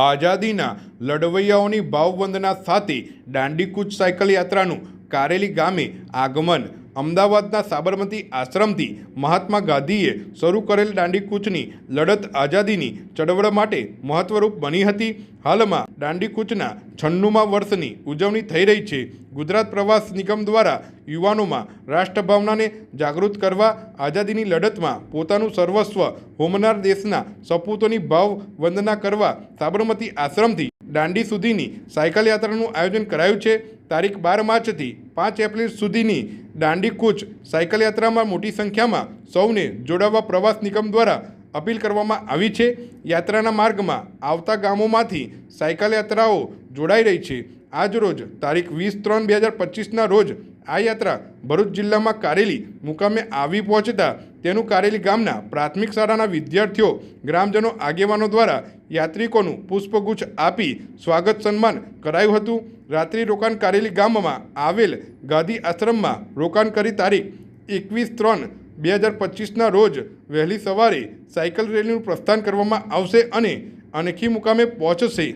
આઝાદીના લડવૈયાઓની ભાવવંદના સાથે દાંડીકૂચ સાયકલ યાત્રાનું કારેલી ગામે આગમન. અમદાવાદના સાબરમતી આશ્રમથી મહાત્મા ગાંધીએ શરૂ કરેલ દાંડીકૂચની લડત આઝાદીની ચળવળ માટે મહત્વરૂપ બની હતી. હાલમાં દાંડીકૂચના છન્નુમાં વર્ષની ઉજવણી થઈ રહી છે. ગુજરાત પ્રવાસ નિગમ દ્વારા યુવાનોમાં રાષ્ટ્રભાવનાને જાગૃત કરવા, આઝાદીની લડતમાં પોતાનું સર્વસ્વ હોમનાર દેશના સપૂતોની ભાવ વંદના કરવા સાબરમતી આશ્રમથી દાંડી સુધીની સાયકલ યાત્રાનું આયોજન કરાયું છે. તારીખ બાર માર્ચથી પાંચ એપ્રિલ સુધીની દાંડી કૂચ સાયકલ યાત્રામાં મોટી સંખ્યામાં સૌને જોડાવા પ્રવાસ નિગમ દ્વારા અપીલ કરવામાં આવી છે. યાત્રાના માર્ગમાં આવતા ગામોમાંથી સાયકલ યાત્રાઓ જોડાઈ રહી છે. આજ રોજ તારીખ વીસ ત્રણ બે હજાર પચીસના રોજ આ યાત્રા ભરૂચ જિલ્લામાં કારેલી મુકામે આવી પહોંચતા તેનું કારેલી ગામના પ્રાથમિક શાળાના વિદ્યાર્થીઓ, ગ્રામજનો, આગેવાનો દ્વારા યાત્રિકોનું પુષ્પગુચ્છ આપી સ્વાગત સન્માન કરાયું હતું. રાત્રિ રોકાણ કારેલી ગામમાં આવેલ ગાંધી આશ્રમમાં રોકાણ કરી તારીખ એકવીસ ત્રણ બે હજાર પચીસના રોજ વહેલી સવારે સાયકલ રેલીનું પ્રસ્થાન કરવામાં આવશે અને અનેખી મુકામે પહોંચશે.